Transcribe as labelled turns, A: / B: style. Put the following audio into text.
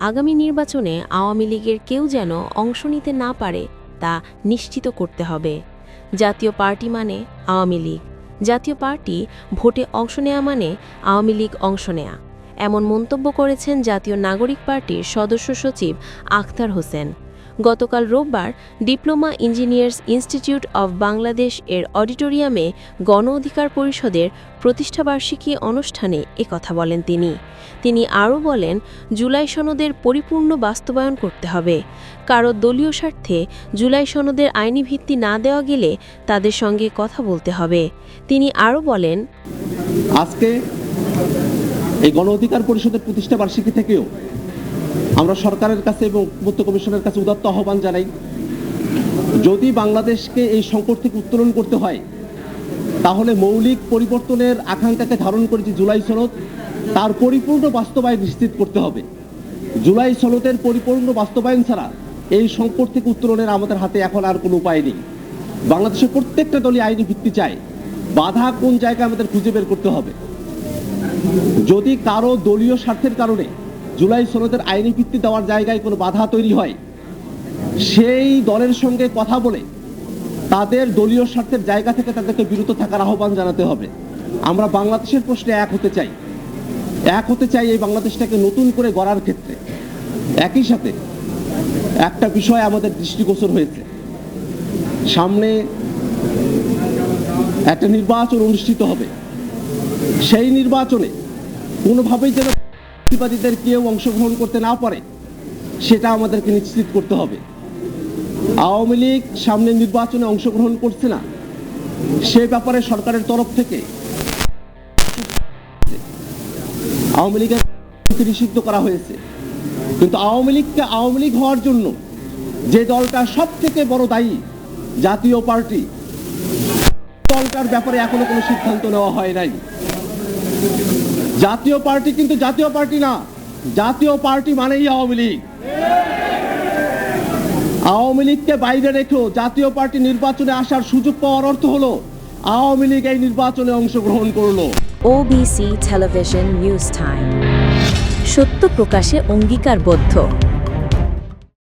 A: আগামী নির্বাচনে আওয়ামী লীগের কেউ যেন অংশ নিতে না পারে, তা নিশ্চিত করতে হবে। জাতীয় পার্টি মানে আওয়ামী লীগ। জাতীয় পার্টি ভোটে অংশ নেয়া মানে আওয়ামী লীগ অংশ নেয়া। এমন মন্তব্য করেছেন জাতীয় নাগরিক পার্টির সদস্য সচিব আখতার হোসেন। গতকাল রোববার diploma engineers institute of Bangladesh এর অডিটোরিয়ামে গণ অধিকার পরিষদের প্রতিষ্ঠাবার্ষিকী অনুষ্ঠানে একথা বলেন তিনি। তিনি আরও বলেন, জুলাই সনদের পরিপূর্ণ বাস্তবায়ন করতে হবে। কারও দলীয় স্বার্থে জুলাই সনদের আইনি ভিত্তি না দেওয়া গেলে তাদের সঙ্গে কথা বলতে হবে। তিনি আরও বলেন,
B: আজকে এই গণ অধিকার পরিষদের প্রতিষ্ঠা বার্ষিকী থেকেও আমরা সরকারের কাছে এবং ঐক্যমত্য কমিশনের কাছে উদাত্ত আহ্বান জানাই, যদি বাংলাদেশকে এই সংকট থেকে উত্তোলন করতে হয়, তাহলে মৌলিক পরিবর্তনের আকাঙ্ক্ষাকে ধারণ করে যে জুলাই সনদ, তার পরিপূর্ণ বাস্তবায়ন নিশ্চিত করতে হবে। জুলাই সনদের পরিপূর্ণ বাস্তবায়ন ছাড়া এই সংকট থেকে উত্তোলনের আমাদের হাতে এখন আর কোনো উপায় নেই। বাংলাদেশের প্রত্যেকটা দলই আইনি ভিত্তি চায়, বাধা কোন জায়গায় আমাদের খুঁজে বের করতে হবে। যদি কারও দলীয় স্বার্থের কারণে জুলাই সনদের আইনি ভিত্তি দেওয়ার জায়গায় কোনো বাধা তৈরি হয়? সেই দলের সঙ্গে কথা বলে তাদের দলীয় স্বার্থের জায়গা থেকে তাদেরকে বিরত থাকার আহ্বান জানাতে হবে। আমরা বাংলাদেশের প্রশ্নে এক হতে চাই। এক হতে চাই এই বাংলাদেশটাকে নতুন করে গড়ার ক্ষেত্রে। একই সাথে একটা বিষয় আমাদের দৃষ্টিগোচর হয়েছে। সামনে একটা নির্বাচন অনুষ্ঠিত হবে। সেই নির্বাচনে কোনোভাবেই যেন প্রতিবাদীদের কেউ অংশগ্রহণ করতে না পারে, সেটা আমাদেরকে নিশ্চিত করতে হবে। আওয়ামী লীগ সামনে নির্বাচনে অংশগ্রহণ করছে না, সে ব্যাপারে সরকারের তরফ থেকে আওয়ামী লীগের নিষিদ্ধ করা হয়েছে। কিন্তু আওয়ামী লীগকে আওয়ামী লীগ হওয়ার জন্য যে দলটা সব থেকে বড় দায়ী জাতীয় পার্টি, দলটার ব্যাপারে এখনও কোনো সিদ্ধান্ত নেওয়া হয় নাই। জাতীয় পার্টি কিন্তু জাতীয় পার্টি না। জাতীয় পার্টি মানেই আওয়ামী লীগ। আওয়ামী লীগকে বাইরে রেখেও জাতীয় পার্টি নির্বাচনে আসার সুযোগ পাওয়ার অর্থ হলো, আওয়ামী লীগ এই নির্বাচনে অংশগ্রহণ করল।
A: ওবিসি টেলিভিশন নিউজ টাইম সত্য প্রকাশে অঙ্গীকারবদ্ধ।